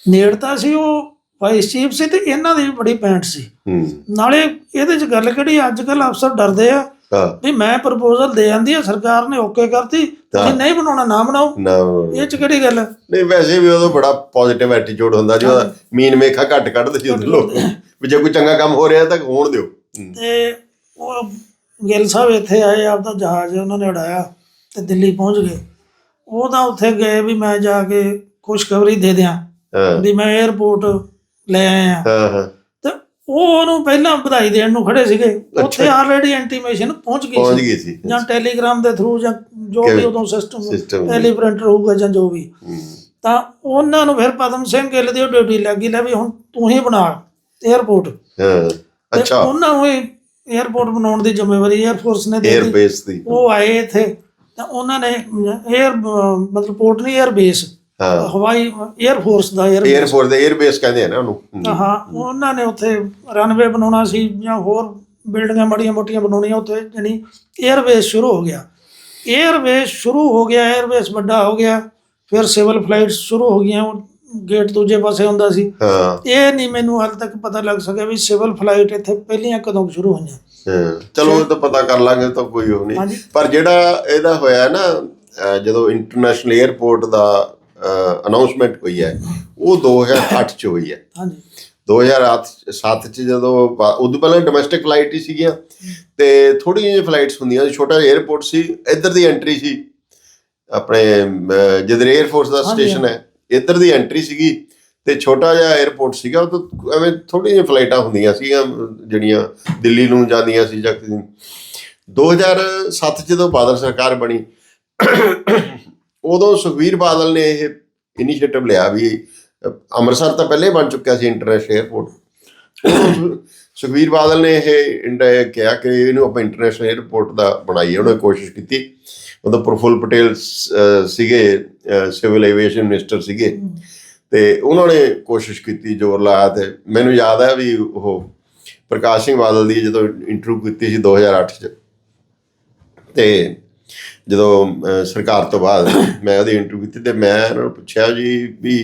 Speaker 1: ਨੇੜਤਾ ਸੀ ਉਹ ਵਾਈਸ ਚੀਫ ਸੀ ਤੇ ਇਹਨਾਂ ਦੀ ਬੜੀ ਪੈਂਟ ਸੀ। ਨਾਲੇ ਇਹਦੇ ਚ ਗੱਲ ਕਿਹੜੀ ਅੱਜ ਕੱਲ ਅਫਸਰ ਡਰਦੇ ਆ ਵੀ ਮੈਂ ਪ੍ਰਪੋਜ਼ਲ ਦੇ ਆਂਦੀ ਆ ਸਰਕਾਰ ਨੇ ਓਕੇ ਕਰਤੀ ਤੁਸੀਂ ਨਹੀਂ ਬਣਾਉਣਾ ਨਾ ਬਣਾਓ। ਇਹ ਚ ਕਿਹੜੀ ਗੱਲ
Speaker 2: ਨਹੀਂ ਵੈਸੇ ਵੀ ਉਦੋਂ ਬੜਾ ਪੋਜ਼ਿਟਿਵ ਐਟੀਟਿਊਡ ਹੁੰਦਾ ਜੀ ਉਹਦਾ ਮੀਨ ਮੇਖਾ ਘੱਟ ਕੱਢਦੇ ਸੀ ਉਹਦੇ ਲੋਕ। ਵੀ ਜੇ ਕੋਈ ਚੰਗਾ ਕੰਮ ਹੋ ਰਿਹਾ ਤਾਂ ਹੋਣ ਦਿਓ।
Speaker 1: ਤੇ ਉਹ ਗਿੱਲ ਸਾਹਿਬ ਇੱਥੇ ਆਏ ਆਪਦਾ ਜਹਾਜ਼ ਉਹਨਾਂ ਨੇ ਉਡਾਇਆ ਤੇ ਦਿੱਲੀ ਪਹੁੰਚ ਗਏ। ਉਹ ਤਾਂ ਉੱਥੇ ਗਏ ਵੀ ਮੈਂ ਜਾ ਕੇ ਖੁਸ਼ਖਬਰੀ ਦੇ ਦਿਆਂ ਵੀ ਮੈਂ 에어ਪੋਰਟ ਲੈ ਆਏ
Speaker 2: ਹਾਂ ਹਾਂ।
Speaker 1: ਤੇ ਉਹ ਉਹਨੂੰ ਪਹਿਲਾਂ ਵਧਾਈ ਦੇਣ ਨੂੰ ਖੜੇ ਸੀਗੇ। ਉੱਥੇ ਆਲਰੇਡੀ ਇੰਟੀਮੇਸ਼ਨ ਪਹੁੰਚ ਗਈ ਸੀ। ਜਾਂ ਟੈਲੀਗ੍ਰਾਮ ਦੇ ਥਰੂ ਜਾਂ ਜੋ ਵੀ ਉਦੋਂ ਸਿਸਟਮ ਟੈਲੀਪ੍ਰਿੰਟਰ ਹੋਊਗਾ। ਜਾਂ ਜੋ ਵੀ। ਤਾਂ ਉਹਨਾਂ ਨੂੰ ਫਿਰ ਪਦਮ ਸਿੰਘ ਗਿੱਲ ਦੀ ਡਿਊਟੀ ਲੱਗੀ ਲੈ ਵੀ ਹੁਣ ਤੂੰ ਹੀ ਬਣਾ
Speaker 2: ਏਅਰਪੋਰਟ ਅੱਛਾ।
Speaker 1: ਉਹਨਾਂ ਨੂੰ 에어ਪੋਰਟ ਬਣਾਉਣ ਦੀ ਜ਼ਿੰਮੇਵਾਰੀ ਏਅਰ ਫੋਰਸ ਨੇ ਦਿੱਤੀ।
Speaker 2: 에ਅਰਬੇਸ ਦੀ।
Speaker 1: ਉਹ ਆਏ ਇਥੇ। ਤਾਂ ਉਹਨਾਂ ਨੇ 에ਅਰ ਮਤਲਬ ਪੋਰਟ ਨਹੀਂ
Speaker 2: 에ਅਰਬੇਸ
Speaker 1: ਹਵਾਈ 에ਅਰ ਦਾ 에ਅਰ
Speaker 2: ਦਾ 에ਅਰ ਕਹਿੰਦੇ ਆ ਨਾ ਉਹਨੂੰ।
Speaker 1: ਹਾਂ ਉਹਨਾਂ ਨੇ ਉੱਥੇ ਰਨਵੇ ਬਣਾਉਣਾ ਸੀ ਜਾਂ ਹੋਰ ਬਿਲਡਿੰਗਾਂ ਮੜੀਆਂ ਮੋਟੀਆਂ ਬਣਾਉਣੀਆਂ ਉੱਥੇ ਜਣੀ 에ਅਰ ਸ਼ੁਰੂ ਹੋ ਗਿਆ। 에ਅਰ ਸ਼ੁਰੂ ਹੋ ਗਿਆ 에ਅਰ ਵੱਡਾ ਹੋ ਗਿਆ ਫਿਰ ਸਿਵਲ ਫਲਾਈਟਸ ਸ਼ੁਰੂ ਹੋ ਗਈਆਂ ਗੇਟ ਦੂਜੇ ਪਾਸੇ ਹੁੰਦਾ ਸੀ। ਇਹ ਨਹੀਂ ਮੈਨੂੰ ਹਾਲ ਤੱਕ ਪਤਾ ਲੱਗ ਸਕਿਆ ਵੀ ਸਿਵਲ ਫਲਾਈਟ ਇੱਥੇ ਪਹਿਲੀਆਂ ਕਦੋਂ ਸ਼ੁਰੂ ਹੋਈਆਂ।
Speaker 2: ਚਲੋ ਉਹ ਤਾਂ ਪਤਾ ਕਰ ਲਾਂਗੇ ਤਾਂ ਕੋਈ
Speaker 1: ਹੋ
Speaker 2: ਪਰ ਜਿਹੜਾ ਇਹਦਾ ਹੋਇਆ ਨਾ ਜਦੋਂ ਇੰਟਰਨੈਸ਼ਨਲ 에ਅਰਪੋਰਟ ਦਾ ਅਨਾਉਂਸਮੈਂਟ ਹੋਈ ਹੈ। ਉਹ 2008 ਚ ਹੋਈ ਹੈ।
Speaker 1: ਹਾਂਜੀ।
Speaker 2: 2007 ਚ ਜਦੋਂ ਉਦੋਂ ਪਹਿਲਾਂ ਡੋਮੈਸਟਿਕ ਫਲਾਈਟ ਹੀ ਸੀਗੀਆਂ। ਤੇ ਥੋੜੀ ਜਿਹੀ ਫਲਾਈਟਸ ਹੁੰਦੀਆਂ ਛੋਟਾ ਜਿਹਾ 에어ਪੋਰਟ ਸੀ ਇੱਧਰ ਦੀ ਐਂਟਰੀ ਸੀ। ਆਪਣੇ ਜਿੱਧਰ 에ਅਰਫੋਰਸ ਦਾ ਸਟੇਸ਼ਨ ਹੈ ਇੱਧਰ ਦੀ ਐਂਟਰੀ ਸੀਗੀ। ਤੇ ਛੋਟਾ ਜਿਹਾ 에어ਪੋਰਟ ਸੀਗਾ ਉਹ ਐਵੇਂ ਥੋੜੀ ਜਿਹੀਆਂ ਫਲਾਈਟਾਂ ਹੁੰਦੀਆਂ ਸੀਗੀਆਂ ਜਿਹੜੀਆਂ ਦਿੱਲੀ ਨੂੰ ਜਾਂਦੀਆਂ ਸੀ ਜਾਂ 2007 ਜਦੋਂ ਬਾਦਲ ਸਰਕਾਰ ਬਣੀ ਉਦੋਂ ਸੁਖਵੀਰ ਬਾਦਲ ਨੇ ਇਹ ਇਨੀਸ਼ੀਏਟਿਵ ਲਿਆ ਵੀ ਅੰਮ੍ਰਿਤਸਰ ਤਾਂ ਪਹਿਲੇ ਬਣ ਚੁੱਕਿਆ ਸੀ ਇੰਟਰਨੈਸ਼ਨਲ 에ਅਰਪੋਰਟ ਉਦੋਂ ਸੁ- ਸੁਖਵੀਰ ਬਾਦਲ ਨੇ ਇਹ ਇੰਡੀਆ ਕਿਹਾ ਕਿ ਇਹਨੂੰ ਆਪਾਂ ਇੰਟਰਨੈਸ਼ਨਲ 에ਅਰਪੋਰਟ ਦਾ ਬਣਾਈਏ ਉਹਨੇ ਕੋਸ਼ਿਸ਼ ਕੀਤੀ। ਉਦੋਂ ਪ੍ਰਫੁੱਲ ਪਟੇਲ ਸੀਗੇ ਸਿਵਲ ਐਵੀਏਸ਼ਨ ਮਿਨਿਸਟਰ ਸੀਗੇ। ਤੇ ਉਹਨਾਂ ਨੇ ਕੋਸ਼ਿਸ਼ ਕੀਤੀ ਜ਼ੋਰ ਲਾਇਆ ਤੇ ਮੈਨੂੰ ਯਾਦ ਹੈ ਵੀ ਉਹ ਪ੍ਰਕਾਸ਼ ਸਿੰਘ ਬਾਦਲ ਦੀ ਜਦੋਂ ਇੰਟਰਵਿਊ ਕੀਤੀ ਸੀ 2008 ਚ। ਤੇ ਜਦੋਂ ਸਰਕਾਰ ਤੋਂ ਬਾਅਦ ਮੈਂ ਉਹਦੀ ਇੰਟਰਵਿਊ ਕੀਤੀ ਤੇ ਮੈਂ ਉਹਨਾਂ ਨੂੰ ਪੁੱਛਿਆ ਜੀ ਵੀ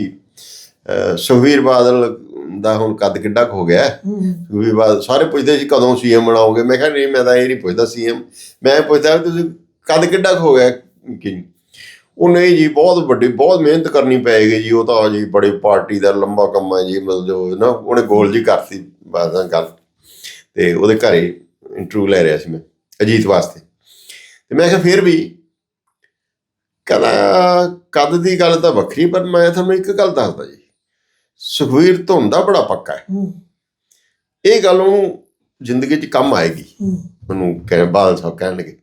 Speaker 2: ਅਹ, ਸੁਖਬੀਰ ਬਾਦਲ ਦਾ ਹੁਣ ਕੱਦ ਕਿੱਡਾ ਹੋ ਗਿਆ? ਸੁਖਬੀਰ ਬਾਦਲ ਸਾਰੇ ਪੁੱਛਦੇ ਸੀ ਕਦੋਂ ਸੀਐਮ ਬਣਾਓਗੇ? ਮੈਂ ਕਿਹਾ ਨਹੀਂ ਮੈਂ ਤਾਂ ਇਹ ਨਹੀਂ ਪੁੱਛਦਾ ਸੀਐਮ ਮੈਂ ਪੁੱਛਦਾ ਤੁਸੀਂ ਕੱਦ ਕਿੱਡਾ ਹੋ ਗਿਆ? ਕਿ ਉਹ ਨਹੀਂ ਜੀ ਬਹੁਤ ਵੱਡੀ ਬਹੁਤ ਮਿਹਨਤ ਕਰਨੀ ਪਏਗੀ ਜੀ ਉਹ ਤਾਂ ਜੀ ਬੜੀ ਪਾਰਟੀ ਦਾ ਲੰਬਾ ਕੰਮ ਹੈ ਜੀ ਮਤਲਬ ਜੋ ਨਾ ਉਹਨੇ ਗੋਲ ਜੀ ਕਰਤੀ ਬਾਜ਼ਾਂ ਗੱਲ। ਤੇ ਉਹਦੇ ਘਰੇ ਇੰਟਰਵਿਊ ਲੈ ਰਿਹਾ ਸੀ ਮੈਂ ਅਜੀਤ ਵਾਸਤੇ। ਤੇ ਮੈਂ ਕਿਹਾ ਫਿਰ ਵੀ ਕਹਿੰਦਾ ਕੱਦ ਦੀ ਗੱਲ ਤਾਂ ਵੱਖਰੀ ਪਰ ਮੈਂ ਤੁਹਾਨੂੰ ਇੱਕ ਗੱਲ ਦੱਸਦਾ ਜੀ। ਸੁਖਵੀਰ ਧੁੰਨ ਦਾ ਬੜਾ ਪੱਕਾ ਹੈ। ਇਹ ਗੱਲ ਉਹਨੂੰ ਜ਼ਿੰਦਗੀ 'ਚ ਕੰਮ ਆਏਗੀ। ਮੈਨੂੰ ਕਹਿ ਬਾਦਲ ਸਾਹਿਬ ਕਹਿਣ ਲੱਗੇ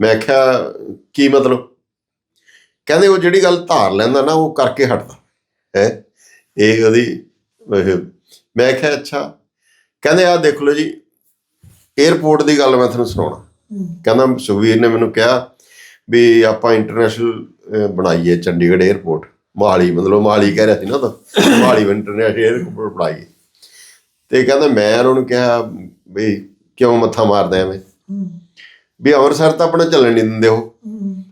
Speaker 2: ਮੈਂ ਕਿਹਾ ਕੀ ਮਤਲਬ? ਕਹਿੰਦੇ ਉਹ ਜਿਹੜੀ ਗੱਲ ਧਾਰ ਲੈਂਦਾ ਨਾ ਉਹ ਕਰਕੇ ਹਟਦਾ। ਹੈ? ਇਹ ਉਹਦੀ ਮੈਂ ਕਿਹਾ ਅੱਛਾ। ਕਹਿੰਦੇ ਆ ਦੇਖ ਲਓ ਜੀ 에어ਪੋਰਟ ਦੀ ਗੱਲ ਮੈਂ ਤੁਹਾਨੂੰ ਸੁਣਾਉਣਾ। ਕਹਿੰਦਾ ਸੁਖਵੀਰ ਨੇ ਮੈਨੂੰ ਕਿਹਾ ਵੀ ਆਪਾਂ ਇੰਟਰਨੈਸ਼ਨਲ ਬਣਾਈਏ ਚੰਡੀਗੜ੍ਹ 에ਅਰਪੋਰਟ ਮੋਹਾਲੀ, ਮਤਲਬ ਮੋਹਾਲੀ ਕਹਿ ਰਿਹਾ ਸੀ ਨਾ ਤਾਂ। ਮੋਹਾਲੀ ਇੰਟਰਨੈਸ਼ਨਲ 에ਅਰਪੋਰਟ ਬਣਾਈਏ। ਤੇ ਕਹਿੰਦਾ ਮੈਂ ਉਹਨਾਂ ਨੂੰ ਕਿਹਾ ਵੀ ਕਿਉਂ ਮੱਥਾ ਮਾਰਦਾ ਐਵੇਂ? ਵੀ ਅੰਮ੍ਰਿਤਸਰ ਤਾਂ ਆਪਣਾ ਚੱਲਣ ਨਹੀਂ ਦਿੰਦੇ ਉਹ।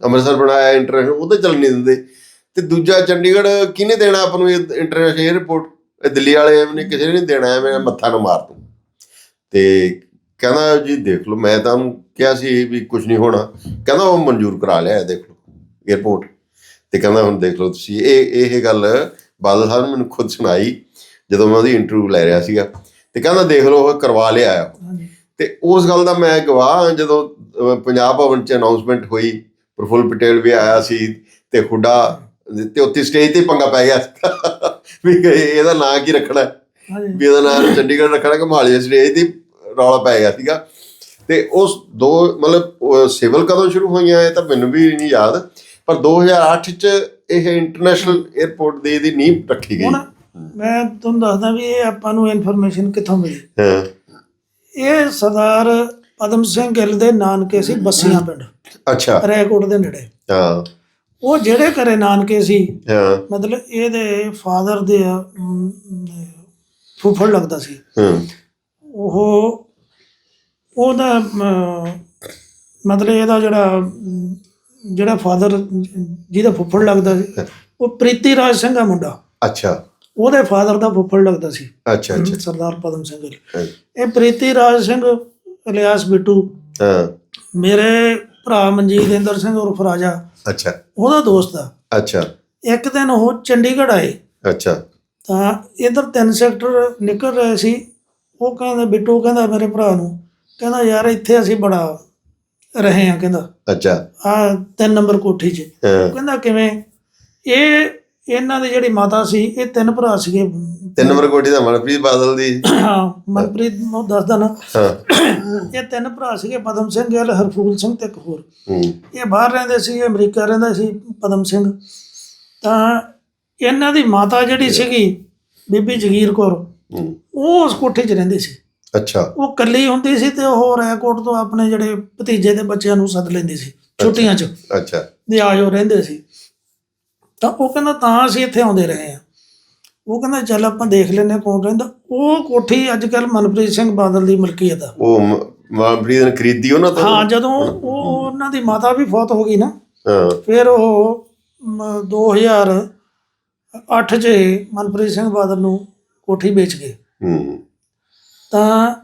Speaker 2: ਅੰਮ੍ਰਿਤਸਰ ਬਣਾਇਆ ਇੰਟਰਨੈਸ਼ਨਲ ਉਹ ਤਾਂ ਚੱਲਣ ਨਹੀਂ ਦਿੰਦੇ। ਤੇ ਦੂਜਾ ਚੰਡੀਗੜ੍ਹ ਕਿਹਨੇ ਦੇਣਾ ਆਪ ਨੂੰ ਇੰਟਰਨੈਸ਼ਨਲ 에ਅਰਪੋਰਟ ਦਿੱਲੀ ਵਾਲੇ ਨੇ ਕਿਸੇ ਨੇ ਦੇਣਾ ਐਵੇਂ ਮੱਥਾ ਨਾ ਮਾਰ ਤੂੰ। ਤੇ ਕਹਿੰਦਾ ਜੀ ਦੇਖ ਲਓ ਮੈਂ ਤਾਂ ਉਹਨੂੰ ਕਿਹਾ ਸੀ ਵੀ ਕੁਝ ਨਹੀਂ ਹੋਣਾ। ਕਹਿੰਦਾ ਉਹ ਮਨਜ਼ੂਰ ਕਰਾ ਲਿਆ ਦੇਖ ਲਓ 에어ਪੋਰਟ ਤੇ ਕਹਿੰਦਾ ਹੁਣ ਦੇਖ ਲਓ ਤੁਸੀਂ ਇਹ ਇਹ ਗੱਲ ਬਾਦਲ ਸਾਹਿਬ ਨੇ ਮੈਨੂੰ ਖੁਦ ਸੁਣਾਈ ਜਦੋਂ ਮੈਂ ਉਹਦੀ ਇੰਟਰਵਿਊ ਲੈ ਰਿਹਾ ਸੀਗਾ। ਤੇ ਕਹਿੰਦਾ ਦੇਖ ਲਓ ਉਹ ਕਰਵਾ ਲਿਆ ਆ ਤੇ ਉਸ ਗੱਲ ਦਾ ਮੈਂ ਗਵਾਹ ਹਾਂ ਜਦੋਂ ਪੰਜਾਬ ਭਵਨ ਚ ਅਨਾਉਂਸਮੈਂਟ ਹੋਈ ਪ੍ਰਫੁੱਲ ਪਟੇਲ ਵੀ ਆਇਆ ਸੀ ਤੇ ਹੁੱਡਾ ਤੇ ਉੱਥੇ ਸਟੇਜ ਤੇ ਪੰਗਾ ਪੈ ਗਿਆ। ਵੀ ਇਹਦਾ ਨਾਂ ਕੀ ਰੱਖਣਾ ਵੀ ਇਹਦਾ ਨਾਂ ਚੰਡੀਗੜ੍ਹ ਰੱਖਣਾ ਕਿ ਮਹਾਲੀ ਸਟੇਜ ਤੇ ਰੌਲਾ ਪੈ ਗਿਆ ਸੀਗਾ। ਤੇ ਉਸ ਦੋ ਮਤਲਬ ਸਿਵਲ ਕਦੋਂ ਸ਼ੁਰੂ ਹੋਈਆਂ ਇਹ ਤਾਂ ਮੈਨੂੰ ਵੀ ਨਹੀਂ ਯਾਦ ਪਰ 2008 ਚ ਇਹ ਇੰਟਰਨੈਸ਼ਨਲ 에ਅਰਪੋਰਟ ਦੀ ਇਹਦੀ ਨੀਂਹ ਰੱਖੀ ਗਈ।
Speaker 1: ਮੈਂ ਤੁਹਾਨੂੰ ਦੱਸਦਾ ਵੀ ਇਹ ਆਪਾਂ ਨੂੰ ਇਨਫੋਰਮੇਸ਼ਨ ਕਿੱਥੋਂ ਮਿਲੀ?
Speaker 2: ਹਾਂ।
Speaker 1: ਇਹ ਸਰਦਾਰ ਪਦਮ ਸਿੰਘ ਗਿੱਲ ਦੇ ਨਾਨਕੇ ਸੀ ਬੱਸੀਆਂ ਪਿੰਡ।
Speaker 2: ਅੱਛਾ।
Speaker 1: ਰੈਕੋਟ ਦੇ ਨੇੜੇ।
Speaker 2: ਹਾਂ।
Speaker 1: ਉਹ ਜਿਹੜੇ ਘਰੇ ਨਾਨਕੇ ਸੀ
Speaker 2: ਹਾਂ।
Speaker 1: ਮਤਲਬ ਇਹਦੇ ਫਾਦਰ ਦੇ ਫੁੱਫੜ ਲੱਗਦਾ ਸੀ।
Speaker 2: ਹਾਂ।
Speaker 1: ਉਹ ਉਹਦਾ ਮਤਲਬ ਇਹਦਾ ਜਿਹੜਾ ਜਿਹੜਾ ਫਾਦਰ ਜਿਹਦਾ ਫੁੱਫੜ ਲੱਗਦਾ ਸੀ ਉਹ ਪ੍ਰੀਤੀ ਰਾਜ ਸਿੰਘ ਦਾ ਮੁੰਡਾ।
Speaker 2: ਅੱਛਾ।
Speaker 1: ਉਹਦੇ ਫਾਦਰ ਦਾ ਫੁੱਫੜ ਲੱਗਦਾ ਸੀ।
Speaker 2: ਅੱਛਾ ਅੱਛਾ।
Speaker 1: ਸਰਦਾਰ ਪਦਮ ਸਿੰਘ ਇਹ ਪ੍ਰੀਤੀ ਰਾਜ ਸਿੰਘ ਇਲਿਆਸ ਬਿੱਟੂ
Speaker 2: ਹਾਂ।
Speaker 1: ਮੇਰੇ ਭਰਾ ਮਨਜੀਤ ਇੰਦਰ ਸਿੰਘ ਉਰਫ ਰਾਜਾ।
Speaker 2: ਅੱਛਾ।
Speaker 1: ਉਹਦਾ ਦੋਸਤ ਆ।
Speaker 2: ਅੱਛਾ।
Speaker 1: ਇੱਕ ਦਿਨ ਉਹ ਚੰਡੀਗੜ੍ਹ ਆਏ।
Speaker 2: ਅੱਛਾ।
Speaker 1: ਤਾਂ ਇਧਰ ਤਿੰਨ ਸੈਕਟਰ ਨਿਕਲ ਰਹੇ ਸੀ। ਉਹ ਕਹਿੰਦਾ ਬਿੱਟੂ ਕਹਿੰਦਾ ਮੇਰੇ ਭਰਾ ਨੂੰ ਕਹਿੰਦਾ ਯਾਰ ਇੱਥੇ ਅਸੀਂ ਬੜਾ ਰਹੇ ਆ ਕਹਿੰਦਾ।
Speaker 2: ਅੱਛਾ।
Speaker 1: ਆ ਤਿੰਨ ਨੰਬਰ ਕੋਠੀ 'ਚ।
Speaker 2: ਹਾਂ।
Speaker 1: ਕਹਿੰਦਾ ਕਿਵੇਂ? ਇਹ ਇਹਨਾਂ ਦੀ ਜਿਹੜੀ ਮਾਤਾ ਸੀ ਇਹ ਤਿੰਨ ਭਰਾ ਸੀਗੇ।
Speaker 2: ਤਿੰਨ ਨੰਬਰ ਕੋਠੀ ਦਾ ਮਨਪ੍ਰੀਤ ਬਾਦਲ ਦੀ।
Speaker 1: ਹਾਂ ਮਨਪ੍ਰੀਤ ਨੂੰ ਦੱਸਦਾ ਨਾ। ਇਹ ਤਿੰਨ ਭਰਾ ਸੀਗੇ ਪਦਮ ਸਿੰਘ ਗਿੱਲ ਹਰਫੂਲ ਸਿੰਘ ਤੇ ਇੱਕ ਹੋਰ। ਇਹ ਬਾਹਰ ਰਹਿੰਦੇ ਸੀ ਅਮਰੀਕਾ ਰਹਿੰਦਾ ਸੀ ਪਦਮ ਸਿੰਘ। ਤਾਂ ਇਹਨਾਂ ਦੀ ਮਾਤਾ ਜਿਹੜੀ ਸੀਗੀ ਬੀਬੀ ਜਗੀਰ ਕੌਰ
Speaker 2: ਹੂੰ
Speaker 1: ਉਹ ਉਸ ਕੋਠੇ 'ਚ ਰਹਿੰਦੀ ਸੀ।
Speaker 2: ਅੱਛਾ।
Speaker 1: ਉਹ ਇਕੱਲੀ ਹੁੰਦੀ ਸੀ ਤੇ ਉਹ ਰੈਕੋਰਡ ਤੋਂ ਆਪਣੇ ਜਿਹੜੇ ਭਤੀਜੇ ਦੇ ਬੱਚਿਆਂ ਨੂੰ ਸੱਦ ਲੈਂਦੀ ਸੀ ਛੁੱਟੀਆਂ 'ਚ।
Speaker 2: ਅੱਛਾ।
Speaker 1: ਦੇ ਆਜੋ ਰਹਿੰਦੇ ਸੀ। ਤਾਂ ਉਹ ਕਹਿੰਦਾ ਤਾਂ ਅਸੀਂ ਇੱਥੇ ਆਉਂਦੇ ਰਹੇ ਆ ਉਹ ਕਹਿੰਦਾ ਚੱਲ ਆਪਾਂ ਦੇਖ ਲੈਨੇ ਕੌਣ ਰਹਿੰਦਾ। ਉਹ ਕੋਠੀ ਅੱਜ ਕੱਲ ਮਨਪ੍ਰੀਤ ਸਿੰਘ ਬਾਦਲ ਦੀ ਮਲਕੀਅਤ ਆ।
Speaker 2: ਉਹ ਮਨਪ੍ਰੀਤ ਨੇ ਖਰੀਦੀ ਉਹਨਾਂ ਤੋਂ?
Speaker 1: ਹਾਂ ਜਦੋਂ ਉਹ ਉਹਨਾਂ ਦੀ ਮਾਤਾ ਵੀ ਫੌਤ ਹੋ ਗਈ ਨਾ
Speaker 2: ਹਾਂ।
Speaker 1: ਫਿਰ ਉਹ ਮ, 2008 'ਚ ਮਨਪ੍ਰੀਤ ਸਿੰਘ ਬਾਦਲ ਨੂੰ ਕੋਠੀ ਵੇਚ ਗਏ
Speaker 2: ਹੂੰ।
Speaker 1: ਤਾਂ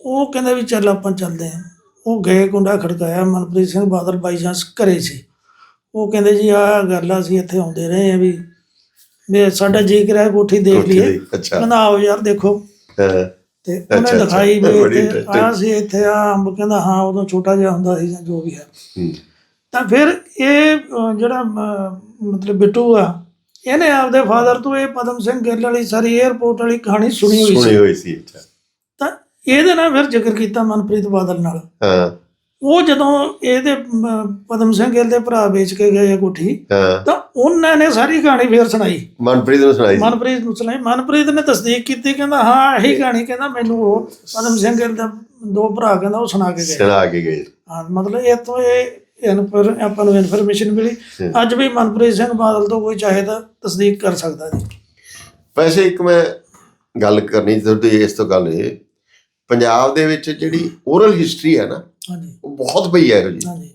Speaker 1: ਉਹ ਕਹਿੰਦੇ ਵੀ ਚੱਲ ਆਪਾਂ ਚੱਲਦੇ ਆਂ। ਉਹ ਗਏ ਕੁੰਡਾ ਖੜਕਾਇਆ ਮਨਪ੍ਰੀਤ ਸਿੰਘ ਬਾਦਲ ਬਾਈ ਚਾਂਸ ਘਰੇ ਸੀ। ਉਹ ਕਹਿੰਦੇ ਜੀ ਆਹ ਗੱਲ ਆ ਅਸੀਂ ਇੱਥੇ ਆਉਂਦੇ ਰਹੇ ਆ ਵੀ ਵੀ ਸਾਡਾ ਜੀ ਕਰਿਆ ਕੋਠੀ ਦੇਖ ਲਈਏ। ਕਹਿੰਦਾ ਆਓ ਯਾਰ ਦੇਖੋ। ਤੇ ਉਹਨੇ ਦਿਖਾਈ ਵੀ। ਆ ਸੀ ਇੱਥੇ ਆ ਅੰਬ ਕਹਿੰਦਾ ਹਾਂ ਉਦੋਂ ਛੋਟਾ ਜਿਹਾ ਹੁੰਦਾ ਸੀ ਜਾਂ ਜੋ ਵੀ ਹੈ। ਤਾਂ ਫਿਰ ਇਹ ਜਿਹੜਾ ਮ- ਮਤਲਬ ਬਿੱਟੂ ਆ ਇਹਨੇ ਆਪਦੇ ਫਾਦਰ ਤੋਂ ਇਹ ਪਦਮ ਸਿੰਘ ਗਿੱਲ ਵਾਲੀ ਸਾਰੀ 에어ਪੋਰਟ ਵਾਲੀ ਕਹਾਣੀ ਸੁਣੀ ਹੋਈ
Speaker 2: ਸੁਣੀ
Speaker 1: ਸੀ।
Speaker 2: ਹੋਈ ਸੀ ਅੱਛਾ।
Speaker 1: ਤਾਂ ਇਹਦੇ ਨਾਲ ਫਿਰ ਜ਼ਿਕਰ ਕੀਤਾ ਮਨਪ੍ਰੀਤ ਬਾਦਲ ਨਾਲ।
Speaker 2: ਹਾਂ।
Speaker 1: ਉਹ ਜਦੋਂ ਇਹਦੇ ਪਦਮ ਸਿੰਘ ਗਿੱਲ ਦੇ ਭਰਾ ਵੇਚ ਕੇ ਗਏ ਆ ਕੋਠੀ
Speaker 2: ਹਾਂ।
Speaker 1: ਤਾਂ ਉਹਨਾਂ ਨੇ ਸਾਰੀ ਕਹਾਣੀ ਫੇਰ ਸੁਣਾਈ।
Speaker 2: ਮਨਪ੍ਰੀਤ ਨੂੰ ਸੁਣਾਈ ਸੀ।
Speaker 1: ਮਨਪ੍ਰੀਤ ਨੂੰ ਸੁਣਾਈ। ਮਨਪ੍ਰੀਤ ਨੇ ਤਸਦੀਕ ਕੀਤੀ ਕਹਿੰਦਾ ਹਾਂ ਇਹੀ ਕਹਾਣੀ ਕਹਿੰਦਾ ਮੈਨੂੰ ਉਹ ਪਦਮ ਸਿੰਘ ਗਿੱਲ ਦਾ ਦੋ ਭਰਾ ਕਹਿੰਦਾ ਉਹ ਸੁਣਾ ਕੇ ਗਏ।
Speaker 2: ਸੁਣਾ ਕੇ ਗਏ।
Speaker 1: ਹਾਂ ਮਤਲਬ ਇੱਥੋਂ ਇਹ ਇਨਫਰ ਆਪਾਂ ਨੂੰ ਇਨਫੋਰਮੇਸ਼ਨ ਮਿਲੀ। ਅੱਜ ਵੀ ਮਨਪ੍ਰੀਤ ਸਿੰਘ ਬਾਦਲ ਤੋਂ ਕੋਈ ਚਾਹੇ ਤਾਂ ਤਸਦੀਕ ਕਰ ਸਕਦਾ ਜੀ।
Speaker 2: ਵੈਸੇ ਇੱਕ ਮੈਂ ਗੱਲ ਕਰਨੀ ਤੁਹਾਡੀ ਇਸ ਤੋਂ ਗੱਲ ਇਹ। ਪੰਜਾਬ ਦੇ ਵਿੱਚ ਜਿਹੜੀ ਓਰਲ ਹਿਸਟਰੀ ਹੈ ਨਾ
Speaker 1: ਹਾਂਜੀ।
Speaker 2: ਉਹ ਬਹੁਤ ਪਈ ਹੈ ਜੀ
Speaker 1: ਹਾਂਜੀ।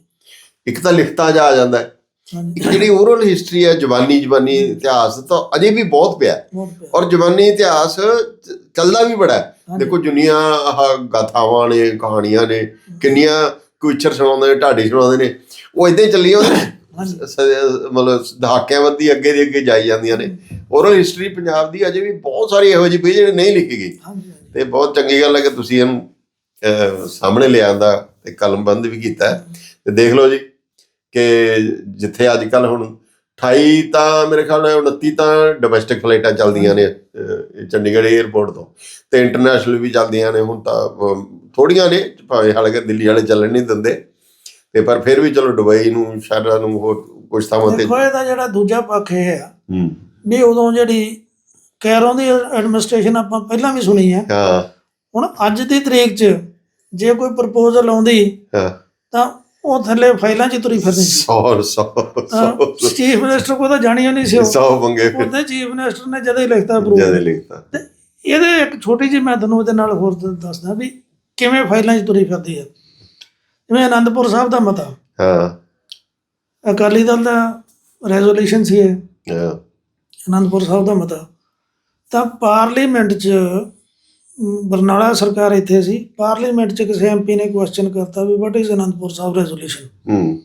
Speaker 2: ਇੱਕ ਤਾਂ ਲਿਖਤਾ ਜਾ ਆ ਜਾਂਦਾ ਹੈ।
Speaker 1: ਹਾਂਜੀ।
Speaker 2: ਇੱਕ ਜਿਹੜੀ ਓਰਲ ਹਿਸਟਰੀ ਹੈ ਜ਼ਬਾਨੀ ਜ਼ਬਾਨੀ ਇਤਿਹਾਸ ਤਾਂ ਅਜੇ ਵੀ ਬਹੁਤ ਪਿਆ। ਔਰ ਜ਼ਬਾਨੀ ਇਤਿਹਾਸ ਚੱਲਦਾ ਵੀ ਬੜਾ। ਦੇਖੋ ਦੁਨੀਆ ਆਹ ਗਾਥਾਵਾਂ ਨੇ ਕਹਾਣੀਆਂ ਨੇ ਕਿੰਨੀਆਂ ਕੁਚਰ ਸੁਣਾਉਂਦੇ ਨੇ ਢਾਡੀ ਸੁਣਾਉਂਦੇ ਨੇ ਉਹ ਇਦਾਂ ਹੀ
Speaker 1: ਹਾਂਜੀ।
Speaker 2: ਸ- ਮਤਲਬ ਦਹਾਕਿਆਂ ਵੱਧੀ ਅੱਗੇ ਦੀ ਅੱਗੇ ਜਾਈ ਜਾਂਦੀਆਂ ਨੇ। ਓਰਲ ਹਿਸਟਰੀ ਪੰਜਾਬ ਦੀ ਅਜੇ ਵੀ ਬਹੁਤ ਸਾਰੀ ਇਹੋ ਜਿਹੀ ਪਈ ਜਿਹੜੀ ਨਹੀਂ ਲਿਖੀ ਗਈ। ਤੇ ਬਹੁਤ ਚੰਗੀ ਗੱਲ ਹੈ ਕਿ ਤੁਸੀਂ ਇਹਨੂੰ ਸਾਹਮਣੇ ਲਿਆਂਦਾ ਤੇ ਕਲਮਬੰਦ ਵੀ ਕੀਤਾ। ਤੇ ਦੇਖ ਲਓ ਜੀ ਕਿ ਜਿੱਥੇ ਅੱਜ ਕੱਲ ਹੁਣ 28 ਤਾਂ ਮੇਰੇ ਖਿਆਲ ਨਾਲ 29 ਤਾਂ ਡੋਮੈਸਟਿਕ ਫਲਾਈਟਾਂ ਚੱਲਦੀਆਂ ਨੇ ਚੰਡੀਗੜ੍ਹ 에ਅਰਪੋਰਟ ਤੋਂ। ਤੇ ਇੰਟਰਨੈਸ਼ਨਲ ਵੀ ਚੱਲਦੀਆਂ ਨੇ ਹੁਣ ਤਾਂ ਥੋੜੀਆਂ ਨੇ ਭਾਵੇਂ ਹਾਲਾਂਕਿ ਦਿੱਲੀ ਵਾਲੇ ਚੱਲਣ ਨਹੀਂ ਦਿੰਦੇ। ਤੇ ਪਰ ਫਿਰ ਵੀ ਚਲੋ ਦੁਬਈ ਨੂੰ ਸ਼ਹਿਰਾਂ ਨੂੰ ਹੋਰ ਕੁਝ ਥਾਵਾਂ ਤੇ
Speaker 1: ਦੇਖੋ ਇਹਦਾ ਜਿਹੜਾ ਦੂਜਾ ਪੱਖ ਇਹ ਆ।
Speaker 2: ਹੂੰ।
Speaker 1: ਵੀ ਉਦੋਂ ਜਿਹੜੀ ਕੈਰੋਂ ਦੀ ਐਡਮਿਨਿਸਟ੍ਰੇਸ਼ਨ ਆਪਾਂ ਪਹਿਲਾਂ ਵੀ ਸੁਣੀ ਹੈ।
Speaker 2: ਹਾਂ।
Speaker 1: ਹੁਣ ਅੱਜ ਦੀ ਤਰੀਕ 'ਚ ਜੇ ਕੋਈ ਪ੍ਰਪੋਜ਼ਲ ਆਉਂਦੀ
Speaker 2: ਹਾਂ।
Speaker 1: ਤਾਂ ਉਹ ਥੱਲੇ ਫਾਈਲਾਂ 'ਚ ਤੁਰੀ ਫਿਰਦੀ ਸੀ।
Speaker 2: 100 100
Speaker 1: ਚੀਫ ਮਿਨਿਸਟਰ ਕੋਲ ਤਾਂ ਜਾਣੀ ਹੋਣੀ ਸੀ ਉਹ।
Speaker 2: 100 ਬੰਗੇ
Speaker 1: ਉਹਦੇ ਚੀਫ ਮਿਨਿਸਟਰ ਨੇ ਜਦੋਂ ਹੀ ਲਿਖਤਾ ਅਪਰੂਵ
Speaker 2: ਜਦ ਲਿਖਤਾ।
Speaker 1: ਤੇ ਇਹਦੇ ਇੱਕ ਛੋਟੀ ਜਿਹੀ ਮੈਂ ਤੁਹਾਨੂੰ ਉਹਦੇ ਨਾਲ ਹੋਰ ਦੱਸਦਾ ਵੀ ਕਿਵੇਂ ਫਾਈਲਾਂ 'ਚ ਤੁਰੀ ਫਿਰਦੀ ਹੈ ਜਿਵੇਂ ਆਨੰਦਪੁਰ ਸਾਹਿਬ ਦਾ ਮਤਾ।
Speaker 2: ਹਾਂ।
Speaker 1: ਅਕਾਲੀ ਦਲ ਦਾ ਰੈਜ਼ੋਲੂਸ਼ਨ ਸੀ ਇਹ।
Speaker 2: ਹਾਂ।
Speaker 1: ਆਨੰਦਪੁਰ ਸਾਹਿਬ ਦਾ ਮਤਾ। ਤਾਂ ਪਾਰਲੀਮੈਂਟ 'ਚ ਬਰਨਾਲਾ ਸਰਕਾਰ ਇੱਥੇ ਸੀ। ਪਾਰਲੀਮੈਂਟ 'ਚ ਕਿਸੇ ਐਮਪੀ ਨੇ ਕੁਐਸਚਨ ਕਰਤਾ ਵੀ what is Anandpur Sahib resolution
Speaker 2: ਹੂੰ।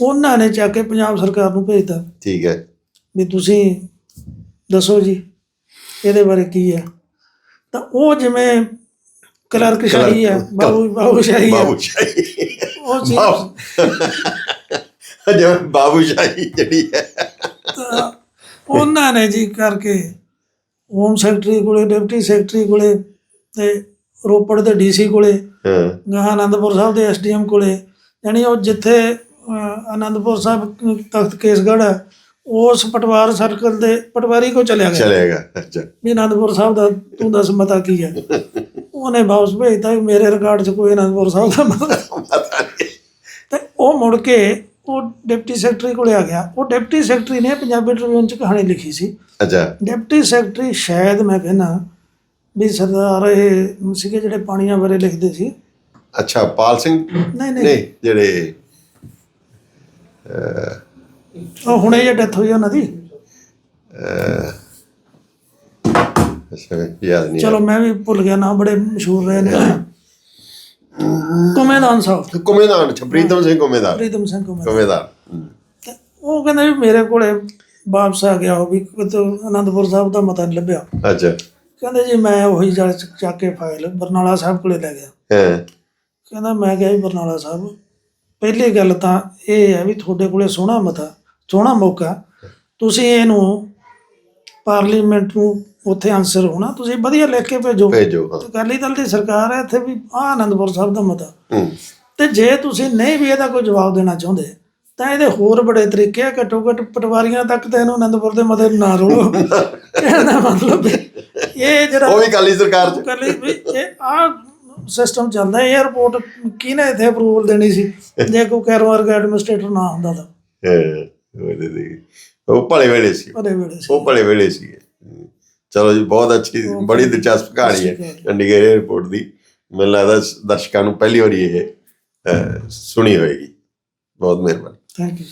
Speaker 1: ਉਹਨਾਂ ਨੇ ਚੱਕ ਕੇ ਪੰਜਾਬ ਸਰਕਾਰ ਨੂੰ ਭੇਜਤਾ।
Speaker 2: ਠੀਕ ਹੈ।
Speaker 1: ਵੀ ਤੁਸੀਂ ਦੱਸੋ ਜੀ ਇਹਦੇ ਬਾਰੇ ਕੀ ਹੈ? ਤਾਂ ਉਹ ਜਿਵੇਂ ਕਲਰਕ ਸ਼ਾਹੀ ਹੈ ਬਾਬੂ ਬਾਬੂ ਸ਼ਾਹੀ ਹੈ।
Speaker 2: ਬਾਬੂ ਸ਼ਾਹੀ।
Speaker 1: ਉਹ ਚੀਜ਼
Speaker 2: ਜਿਵੇਂ ਬਾਬੂ ਸ਼ਾਹੀ ਜਿਹੜੀ ਹੈ।
Speaker 1: ਉਹਨਾਂ ਨੇ ਜੀ ਕਰਕੇ ਹੋਮ ਸੈਕਟਰੀ ਕੋਲੇ ਡਿਪਟੀ ਸੈਕਟਰੀ ਕੋਲੇ ਤੇ ਰੋਪੜ ਦੇ ਡੀਸੀ ਕੋਲੇ
Speaker 2: ਹਾਂ।
Speaker 1: ਆਨੰਦਪੁਰ ਸਾਹਿਬ ਦੇ ਐਸਡੀਐਮ ਕੋਲੇ ਯਾਨੀ ਉਹ ਜਿੱਥੇ ਆਨੰਦਪੁਰ ਸਾਹਿਬ ਤਖਤ ਕੇਸਗੜ੍ਹ ਹੈ ਉਸ ਪਟਵਾਰ ਸਰਕਲ ਦੇ ਪਟਵਾਰੀ ਕੋ ਚਲਿਆ ਗਿਆ।
Speaker 2: ਚਲੇਗਾ ਅੱਛਾ।
Speaker 1: ਵੀ ਆਨੰਦਪੁਰ ਸਾਹਿਬ ਦਾ ਤੂੰ ਦੱਸ ਮਤਾ ਕੀ ਹੈ? ਉਹਨੇ ਵਾਪਸ ਭੇਜਤਾ ਵੀ ਮੇਰੇ ਰਿਕਾਰਡ 'ਚ ਕੋਈ ਆਨੰਦਪੁਰ ਸਾਹਿਬ ਦਾ ਮਤਾ
Speaker 2: ਪਤਾ ਨਹੀਂ।
Speaker 1: ਤੇ ਉਹ ਮੁੜ ਕੇ ਉਹ ਡਿਪਟੀ ਸੈਕਟਰੀ ਕੋਲੇ ਆ ਗਿਆ। ਉਹ ਡਿਪਟੀ ਸੈਕਟਰੀ ਨੇ ਪੰਜਾਬੀ ਟ੍ਰਿਬਿਊਨ 'ਚ ਕਹਾਣੀ ਲਿਖੀ ਸੀ।
Speaker 2: ਅੱਛਾ।
Speaker 1: ਡਿਪਟੀ ਸੈਕਟਰੀ ਸ਼ਾਇਦ ਮੈਂ ਕਹਿੰਦਾ ਵੀ ਸਰਦਾਰ ਇਹ ਸੀਗੇ ਜਿਹੜੇ ਪਾਣੀਆਂ ਬਾਰੇ ਲਿਖਦੇ ਸੀ।
Speaker 2: ਅੱਛਾ ਪਾਲ ਸਿੰਘ?
Speaker 1: ਨਹੀਂ ਨਹੀਂ।
Speaker 2: ਨਹੀਂ ਜਿਹੜੇ
Speaker 1: ਉਹ ਹੁਣੇ ਜੇ ਡੈਥ ਹੋਈ ਉਹਨਾਂ ਦੀ।
Speaker 2: ਅੱਛਾ ਯਾਦ ਨਹੀਂ
Speaker 1: ਚਲੋ ਮੈਂ ਵੀ ਭੁੱਲ ਗਿਆ ਨਾ ਬੜੇ ਮਸ਼ਹੂਰ ਰਹੇ ਨੇ। ਕੁਮੇਦਾਨ ਸਾਹਿਬ।
Speaker 2: ਕੁਮੇਦਾਨ ਛਪਰੀਦਮ ਸਿੰਘ ਕੁਮੇਦਾਨ।
Speaker 1: ਪ੍ਰੀਤਮ ਸਿੰਘ ਕੁਮੇਦਾਨ। ਉਹ ਕਹਿੰਦਾ ਵੀ ਮੇਰੇ ਕੋਲੇ ਵਾਪਸ ਆ ਗਿਆ ਉਹ ਵੀ ਕਿਤੋਂ ਆਨੰਦਪੁਰ ਸਾਹਿਬ ਦਾ ਮਤਾ ਨਹੀਂ ਲੱਭਿਆ।
Speaker 2: ਅੱਛਾ।
Speaker 1: ਕਹਿੰਦੇ ਜੀ ਮੈਂ ਉਹੀ ਜਾ ਚੱਕ ਕੇ ਫਾਈਲ ਬਰਨਾਲਾ ਸਾਹਿਬ ਕੋਲੇ ਲੈ ਗਿਆ।
Speaker 2: ਹਾਂ।
Speaker 1: ਕਹਿੰਦਾ ਮੈਂ ਜੀ ਬਰਨਾਲਾ ਸਾਹਿਬ ਪਹਿਲੀ ਗੱਲ ਤਾਂ ਇਹ ਹੈ ਵੀ ਤੁਹਾਡੇ ਕੋਲੇ ਸੋਹਣਾ ਮਤਾ ਸੋਹਣਾ ਮੌਕਾ। ਤੁਸੀਂ ਇਹਨੂੰ ਪਾਰਲੀਮੈਂਟ ਨੂੰ ਉੱਥੇ ਆਨਸਰ ਹੋਣਾ ਤੁਸੀਂ ਵਧੀਆ ਲਿਖ ਕੇ ਭੇਜੋ।
Speaker 2: ਭੇਜੋ ਹਾਂ।
Speaker 1: ਅਕਾਲੀ ਦਲ ਦੀ ਸਰਕਾਰ ਹੈ ਇੱਥੇ ਵੀ ਆ ਆਨੰਦਪੁਰ ਸਾਹਿਬ ਦਾ ਮਤਾ। ਤੇ ਜੇ ਤੁਸੀਂ ਨਹੀਂ ਵੀ ਇਹਦਾ ਕੋਈ ਜਵਾਬ ਦੇਣਾ ਚਾਹੁੰਦੇ ਤਾਂ ਇਹਦੇ ਹੋਰ ਬੜੇ ਤਰੀਕੇ ਆ ਘੱਟੋ ਘੱਟ ਪਟਵਾਰੀਆਂ ਤੱਕ ਤਾਂ ਇਹਨੂੰ ਆਨੰਦਪੁਰ ਦੇ ਮਤੇ ਨਾ ਰੋਲੋ। ਇਹਦਾ ਮਤਲਬ ਇਹ ਜਿਹੜਾ
Speaker 2: ਉਹ ਵੀ ਕਾਲੀ ਸਰਕਾਰ ਚ।
Speaker 1: ਵੀ ਇਹ ਆ ਸਿਸਟਮ ਚੱਲਦਾ 에어ਪੋਰਟ ਕਿਹਨੇ ਇੱਥੇ ਅਪਰੂਵਲ ਦੇਣੀ ਸੀ? ਜੇ ਕੋਈ ਕੈਰੋ ਵਰਗਾ ਐਡਮਿਨਿਸਟ੍ਰੇਟਰ ਨਾ ਹੁੰਦਾ ਤਾਂ।
Speaker 2: ਦੀ- ਉਹ ਭਲੇ ਵੇਲੇ ਸੀ।
Speaker 1: ਉਹਦੇ ਵੇਲੇ ਸੀ।
Speaker 2: ਉਹ ਭਲੇ ਵੇਲੇ ਸੀ। ਚਲੋ ਜੀ ਬਹੁਤ ਅੱਛੀ ਬੜੀ ਦਿਲਚਸਪ ਕਹਾਣੀ ਹੈ ਚੰਡੀਗੜ੍ਹ 에ਅਰਪੋਰਟ ਦੀ। ਮੈਨੂੰ ਲੱਗਦਾ ਦਰਸ਼ਕਾਂ ਨੂੰ ਪਹਿਲੀ ਵਾਰੀ ਇਹ ਸੁਣੀ ਹੋਏਗੀ। ਬਹੁਤ ਮਿਹਰਬਾਨੀ।
Speaker 1: Thank you